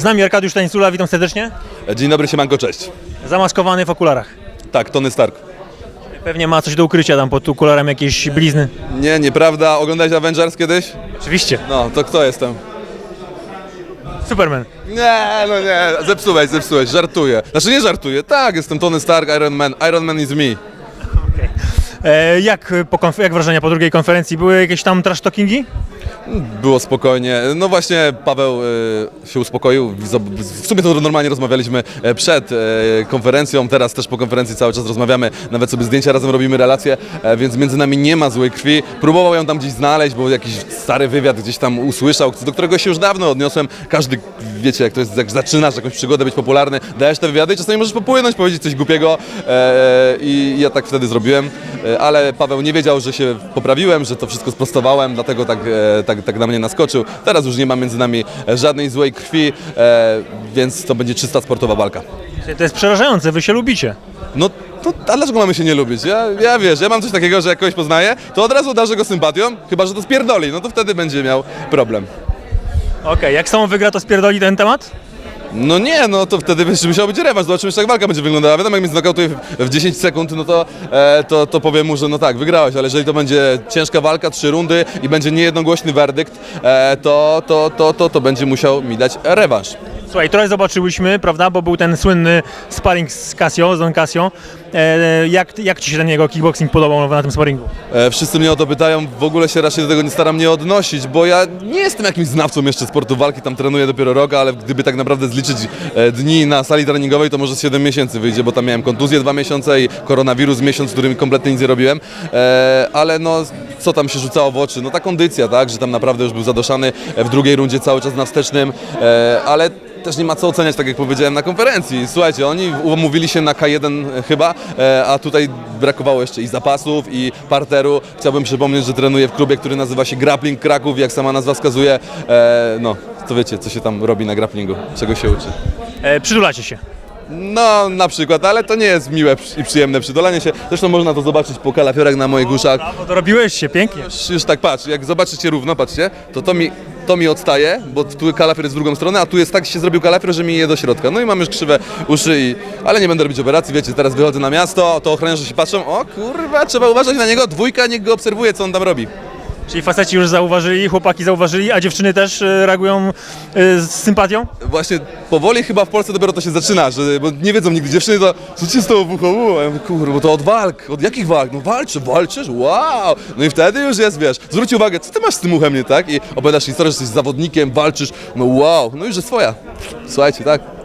Z nami Arkadiusz Tańcula, witam serdecznie. Dzień dobry, siemanko, cześć. Zamaskowany w okularach. Tak, Tony Stark. Pewnie ma coś do ukrycia tam pod okularem, jakieś blizny. Nie, nieprawda. Oglądałeś Avengers kiedyś? Oczywiście. No, to kto jestem? Superman. Nie, no nie, zepsułeś, zepsułeś, żartuję. Znaczy nie żartuję, tak, jestem Tony Stark, Iron Man, Iron Man is me. E, jak, po konf- jak wrażenia po drugiej konferencji? Były jakieś tam trash talkingi? Było spokojnie. No właśnie Paweł y, się uspokoił. W sumie to normalnie rozmawialiśmy e, przed e, konferencją, teraz też po konferencji cały czas rozmawiamy, nawet sobie zdjęcia razem robimy relacje, e, więc między nami nie ma złej krwi. Próbował ją tam gdzieś znaleźć, bo jakiś stary wywiad gdzieś tam usłyszał, do którego się już dawno odniosłem. Każdy, wiecie, jak to jest, jak zaczynasz jakąś przygodę, być popularny, dajesz te wywiady i czasami możesz popłynąć, powiedzieć coś głupiego i ja tak wtedy zrobiłem, ale Paweł nie wiedział, że się poprawiłem, że to wszystko sprostowałem, dlatego tak, tak, tak na mnie naskoczył. Teraz już nie ma między nami żadnej złej krwi, e, więc to będzie czysta sportowa walka. To jest przerażające, wy się lubicie. No to, a dlaczego mamy się nie lubić? Ja, ja wiesz, ja mam coś takiego, że jak kogoś poznaję, to od razu darzę go sympatią, chyba że to spierdoli, no to wtedy będzie miał problem. Okej, jak samo wygra, to spierdoli ten temat? No nie, no to wtedy będzie musiał być rewanż, zobaczymy jak walka będzie wyglądała. Wiadomo, jak mnie znokautuje w 10 sekund, no to, e, to, to powiem mu, że no tak, wygrałeś, ale jeżeli to będzie ciężka walka, trzy rundy i będzie niejednogłośny werdykt, e, to, to, to, to, to będzie musiał mi dać rewanż. Słuchaj, trochę zobaczyłyśmy, prawda, bo był ten słynny sparring z Casio, z Don Casio. E, jak, jak ci się ten jego kickboxing podobał na tym sparringu? E, Wszyscy mnie o to pytają, w ogóle się raczej do tego nie staram nie odnosić, bo ja nie jestem jakimś znawcą jeszcze sportu walki, tam trenuję dopiero rok, ale gdyby tak naprawdę zliczyć e, dni na sali treningowej, to może z 7 miesięcy wyjdzie, bo tam miałem kontuzję 2 miesiące i koronawirus miesiąc, w którym kompletnie nic nie robiłem, E, ale no co tam się rzucało w oczy, no ta kondycja, tak, że tam naprawdę już był zadoszany e, w drugiej rundzie cały czas na wstecznym, e, ale też nie ma co oceniać, tak jak powiedziałem na konferencji. Słuchajcie, oni umówili się na K1 chyba, e, a tutaj brakowało jeszcze i zapasów, i parteru. Chciałbym przypomnieć, że trenuję w klubie, który nazywa się Grappling Kraków, jak sama nazwa wskazuje. No, to wiecie, co się tam robi na grapplingu, czego się uczy. E, przytulacie się. No, na przykład, ale to nie jest miłe i przyjemne przydolanie się. Zresztą można to zobaczyć po kalafiorach na moich uszach. Brawo, dorobiłeś się, pięknie. Już, już tak patrz, jak zobaczycie równo, patrzcie, to to mi, to mi odstaje, bo tu kalafior jest w drugą stronę, a tu jest tak się zrobił kalafior, że mi je do środka. No i mam już krzywe uszy, i, ale nie będę robić operacji, wiecie, teraz wychodzę na miasto, to ochroniarze się patrzą, o kurwa, trzeba uważać na niego, dwójka, niech go obserwuje, co on tam robi. Czyli faceci już zauważyli, chłopaki zauważyli, a dziewczyny też e, reagują e, z sympatią? Właśnie powoli chyba w Polsce dopiero to się zaczyna, że, bo nie wiedzą nigdy dziewczyny, to co ci z tą buchą? Ja kurwa, to od walk, od jakich walk? No walczy, walczysz, wow! No i wtedy już jest, wiesz, zwróć uwagę, co ty masz z tym uchem, nie tak? I opowiadasz historię, że jesteś zawodnikiem, walczysz, no wow, no już jest twoja. Słuchajcie, tak?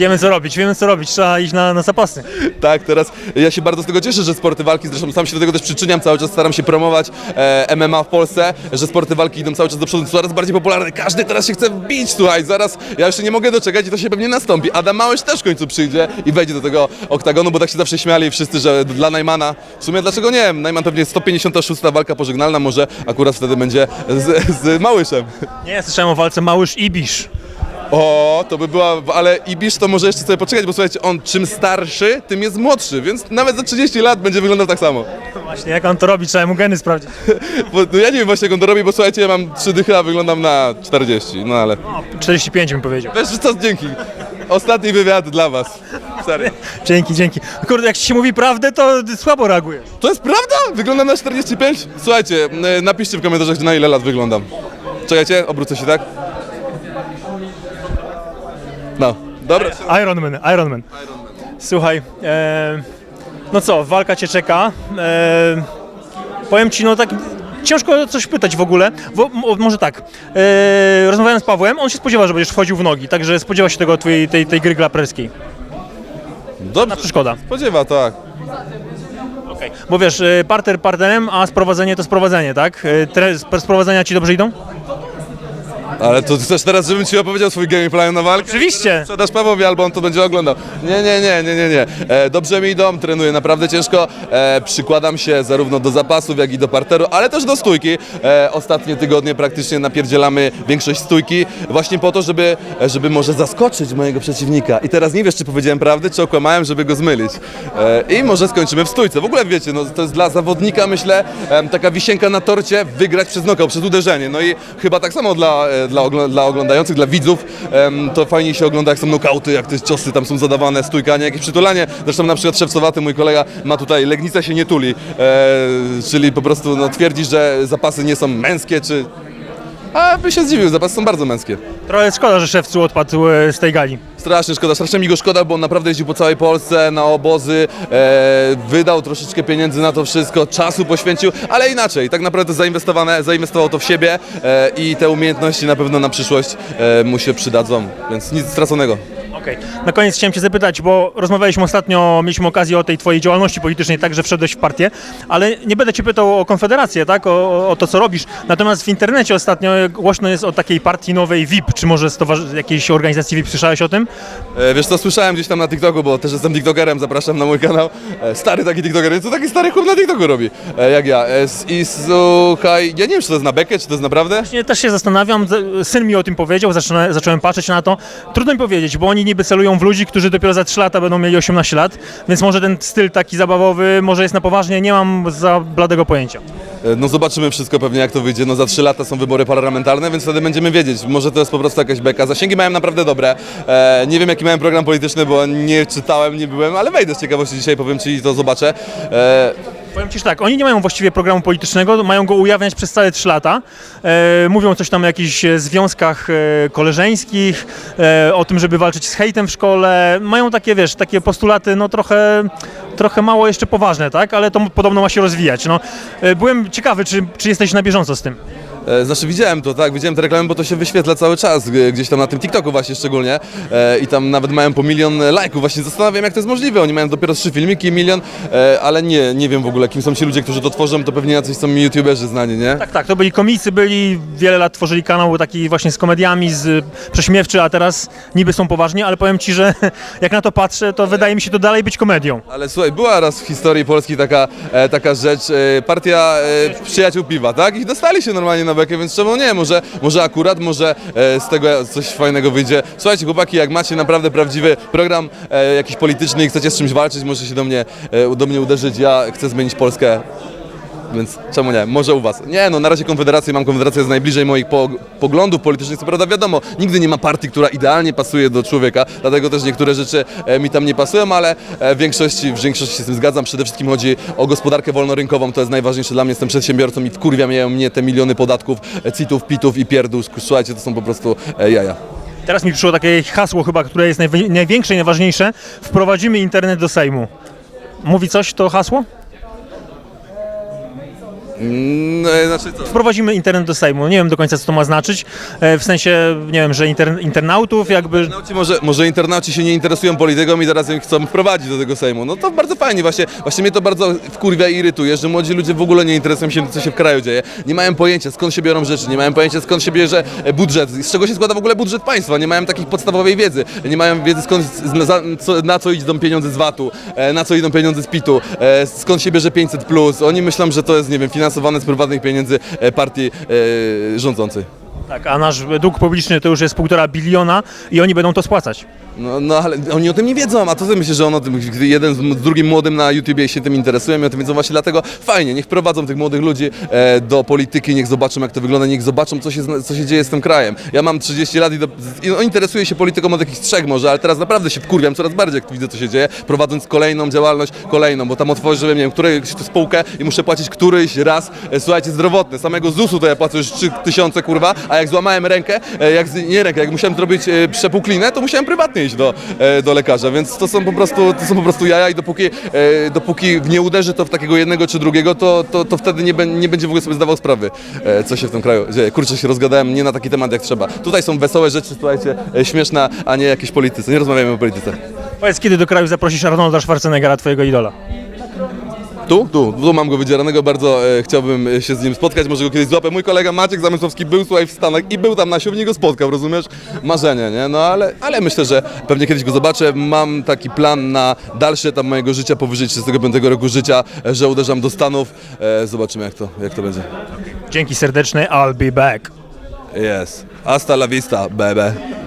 Wiemy co robić, wiemy co robić, trzeba iść na, na zapasy. Tak, teraz ja się bardzo z tego cieszę, że sporty walki, zresztą sam się do tego też przyczyniam, cały czas staram się promować e, MMA w Polsce, że sporty walki idą cały czas do przodu, są coraz bardziej popularne, każdy teraz się chce bić, słuchaj, zaraz, ja się nie mogę doczekać i to się pewnie nastąpi. Adam Małysz też w końcu przyjdzie i wejdzie do tego oktagonu, bo tak się zawsze śmiali wszyscy, że dla Najmana, w sumie dlaczego nie, Najman pewnie 156 walka pożegnalna, może akurat wtedy będzie z, z Małyszem. Nie, słyszałem o walce Małysz i Bisz. O, to by była, ale Ibisz to może jeszcze sobie poczekać, bo słuchajcie, on czym starszy, tym jest młodszy, więc nawet za 30 lat będzie wyglądał tak samo. Właśnie, jak on to robi, trzeba mu geny sprawdzić. Bo, no ja nie wiem właśnie jak on to robi, bo słuchajcie, ja mam 3 dychy, a wyglądam na 40, no ale... O, 45 bym powiedział. Wiesz co, dzięki. Ostatni wywiad dla was. Serio. Dzięki, dzięki. Kurde, jak ci się mówi prawdę, to słabo reagujesz. To jest prawda? Wyglądam na 45? Słuchajcie, n- napiszcie w komentarzach, na ile lat wyglądam. Czekajcie, obrócę się, tak? No, dobra. Iron Man, Iron Man. Słuchaj, e, no co, walka cię czeka. E, powiem ci, no tak ciężko coś pytać w ogóle. Wo, mo- może tak, e, rozmawiałem z Pawłem, on się spodziewa, że będziesz wchodził w nogi, także spodziewa się tego twojej, tej, tej gry grapplerskiej. Dobrze. Przeszkoda. Spodziewa, tak. Bo wiesz, e, parter parterem, a sprowadzenie to sprowadzenie, tak? E, tre, sp- sprowadzenia ci dobrze idą? Ale to chcesz teraz, żebym ci opowiedział swój gameplan na walkę? Oczywiście. Sprzedasz Pawłowi, albo on to będzie oglądał. Nie, nie, nie, nie, nie, nie. E, dobrze mi idą, trenuję naprawdę ciężko. E, przykładam się zarówno do zapasów, jak i do parteru, ale też do stójki. E, ostatnie tygodnie praktycznie napierdzielamy większość stójki, właśnie po to, żeby, żeby może zaskoczyć mojego przeciwnika. I teraz nie wiesz, czy powiedziałem prawdę, czy okłamałem, żeby go zmylić. E, I może skończymy w stójce. W ogóle wiecie, no, to jest dla zawodnika, myślę, em, taka wisienka na torcie, wygrać przez knockout, przez uderzenie. No i chyba tak samo dla, e, dla, dla oglądających, dla widzów, to fajnie się ogląda, jak są nokauty, jak te ciosy tam są zadawane, stójkanie, jakieś przytulanie. Zresztą na przykład Szewcowaty, mój kolega, ma tutaj Legnica się nie tuli, e, czyli po prostu no, twierdzi, że zapasy nie są męskie, czy... A by się zdziwił, zapasy są bardzo męskie. Trochę szkoda, że szewcu odpadł e, z tej gali. Strasznie szkoda, strasznie mi go szkoda, bo on naprawdę jeździł po całej Polsce na obozy, e, wydał troszeczkę pieniędzy na to wszystko, czasu poświęcił, ale inaczej, tak naprawdę zainwestowane, zainwestował to w siebie e, i te umiejętności na pewno na przyszłość e, mu się przydadzą, więc nic straconego. Okej. Na koniec chciałem Cię zapytać, bo rozmawialiśmy ostatnio, mieliśmy okazję o tej Twojej działalności politycznej, tak, że wszedłeś w partię, ale nie będę Cię pytał o Konfederację, tak, o, o to, co robisz. Natomiast w internecie ostatnio głośno jest o takiej partii nowej VIP, czy może stowarzy- jakiejś organizacji VIP, słyszałeś o tym? E, wiesz co, słyszałem gdzieś tam na TikToku, bo też jestem TikTokerem, zapraszam na mój kanał. E, stary taki TikToker, co taki stary chłop na TikToku robi, e, jak ja. I słuchaj, ja nie wiem, czy to jest na bekę, czy to jest naprawdę? Właśnie też się zastanawiam, syn mi o tym powiedział, zaczynałem, zacząłem patrzeć na to. Trudno mi powiedzieć, bo oni niby celują w ludzi, którzy dopiero za 3 lata będą mieli 18 lat, więc może ten styl taki zabawowy, może jest na poważnie, nie mam za bladego pojęcia. E, No zobaczymy wszystko pewnie jak to wyjdzie. No za trzy lata są wybory parlamentarne, więc wtedy będziemy wiedzieć. Może to jest po prostu jakaś beka. Zasięgi miałem naprawdę dobre. E, nie wiem jaki miałem program polityczny, bo nie czytałem, nie byłem, ale wejdę z ciekawości dzisiaj, powiem Ci i to zobaczę. E, Powiem Ci że tak, oni nie mają właściwie programu politycznego, mają go ujawniać przez całe 3 lata. E, mówią coś tam o jakichś e, związkach e, koleżeńskich, e, o tym, żeby walczyć z hejtem w szkole. Mają takie, wiesz, takie postulaty, no trochę, trochę mało jeszcze poważne, tak? Ale to podobno ma się rozwijać. No, e, byłem ciekawy, czy, czy jesteś na bieżąco z tym. E, Znaczy widziałem to, tak, widziałem te reklamy, bo to się wyświetla cały czas, g- gdzieś tam na tym TikToku właśnie szczególnie e, i tam nawet mają po milion e, lajków, właśnie zastanawiam jak to jest możliwe, oni mają dopiero trzy filmiki, milion, e, ale nie, nie wiem w ogóle kim są ci ludzie, którzy to tworzą, to pewnie jacyś są youtuberzy znani, nie? Tak, tak, to byli komicy, byli, wiele lat tworzyli kanał taki właśnie z komediami, z prześmiewczy, a teraz niby są poważni, ale powiem Ci, że jak na to patrzę, to wydaje mi się to dalej być komedią. Ale słuchaj, była raz w historii Polski taka, e, taka rzecz, e, partia e, przyjaciół piwa, tak? I dostali się normalnie na bekę, więc czemu nie? Może, może akurat, może e, z tego coś fajnego wyjdzie. Słuchajcie, chłopaki, jak macie naprawdę prawdziwy program e, jakiś polityczny i chcecie z czymś walczyć, możecie się do mnie, e, do mnie uderzyć. Ja chcę zmienić Polskę. Więc czemu nie? Może u was. Nie, no na razie Konfederację mam. Konfederacja jest najbliżej moich po, poglądów politycznych. Co prawda wiadomo, nigdy nie ma partii, która idealnie pasuje do człowieka, dlatego też niektóre rzeczy e, mi tam nie pasują, ale e, w większości, w większości się z tym zgadzam. Przede wszystkim chodzi o gospodarkę wolnorynkową, to jest najważniejsze dla mnie. Jestem przedsiębiorcą i wkurwia mnie, mnie te miliony podatków, e, citów, pitów i pierdół. Słuchajcie, to są po prostu e, jaja. Teraz mi przyszło takie hasło chyba, które jest najwi- największe i najważniejsze. Wprowadzimy internet do Sejmu. Mówi coś to hasło? Mm, e, znaczy co? Wprowadzimy internet do Sejmu. Nie wiem do końca, co to ma znaczyć. E, W sensie, nie wiem, że inter, internautów jakby... Internauci może, może internauci się nie interesują polityką i teraz ją chcą wprowadzić do tego Sejmu. No to bardzo fajnie, właśnie, właśnie mnie to bardzo wkurwia i irytuje, że młodzi ludzie w ogóle nie interesują się tym, co się w kraju dzieje. Nie mają pojęcia, skąd się biorą rzeczy, nie mają pojęcia, skąd się bierze e, budżet, z czego się składa w ogóle budżet państwa, nie mają takiej podstawowej wiedzy, nie mają wiedzy, skąd, z- za, co, na co idą pieniądze z VAT-u, e, na co idą pieniądze z PIT-u, e, skąd się bierze 500+. Plus. Oni myślą, że to jest, nie wiem, finansowane z prywatnych pieniędzy e, partii e, rządzącej. Tak, a nasz dług publiczny to już jest półtora biliona i oni będą to spłacać. No, no ale oni o tym nie wiedzą, a to ty myślisz, że on o tym, gdy jeden z, drugim młodym na YouTubie się tym interesują i o tym wiedzą właśnie dlatego fajnie, niech prowadzą tych młodych ludzi e, do polityki, niech zobaczą jak to wygląda, niech zobaczą co się, co się dzieje z tym krajem. Ja mam 30 lat i, do, i no, interesuję się polityką od jakichś trzech może, ale teraz naprawdę się wkurwiam coraz bardziej jak widzę co się dzieje, prowadząc kolejną działalność, kolejną, bo tam otworzyłem, nie wiem, którejś spółkę i muszę płacić któryś raz, e, słuchajcie, zdrowotne, samego ZUS-u to ja płacę już 3000 kurwa, a jak złamałem rękę, e, jak, nie rękę, jak musiałem zrobić e, przepuklinę, to musiałem prywatnie iść do, e, do lekarza, więc to są po prostu, to są po prostu jaja i dopóki, dopóki nie uderzy to w takiego jednego czy drugiego, to, to, to wtedy nie, nie będzie w ogóle sobie zdawał sprawy, co się w tym kraju dzieje. Kurczę, się rozgadałem nie na taki temat jak trzeba. Tutaj są wesołe rzeczy, słuchajcie, śmieszne, a nie jakieś polityce. Nie rozmawiamy o polityce. Powiedz, kiedy do kraju zaprosisz Arnolda Schwarzeneggera, twojego idola? Tu, tu, tu mam go wydzieranego, bardzo e, chciałbym e, się z nim spotkać, może go kiedyś złapę. Mój kolega Maciek Zamysłowski był słuchaj w Stanach i był tam na siłowni, go spotkał, rozumiesz? Marzenie, nie? No ale, ale myślę, że pewnie kiedyś go zobaczę. Mam taki plan na dalszy etap mojego życia, powyżej 35 roku życia, e, że uderzam do Stanów. E, zobaczymy jak to, jak to będzie. Dzięki serdeczne, I'll be back. Yes. Hasta la vista, baby.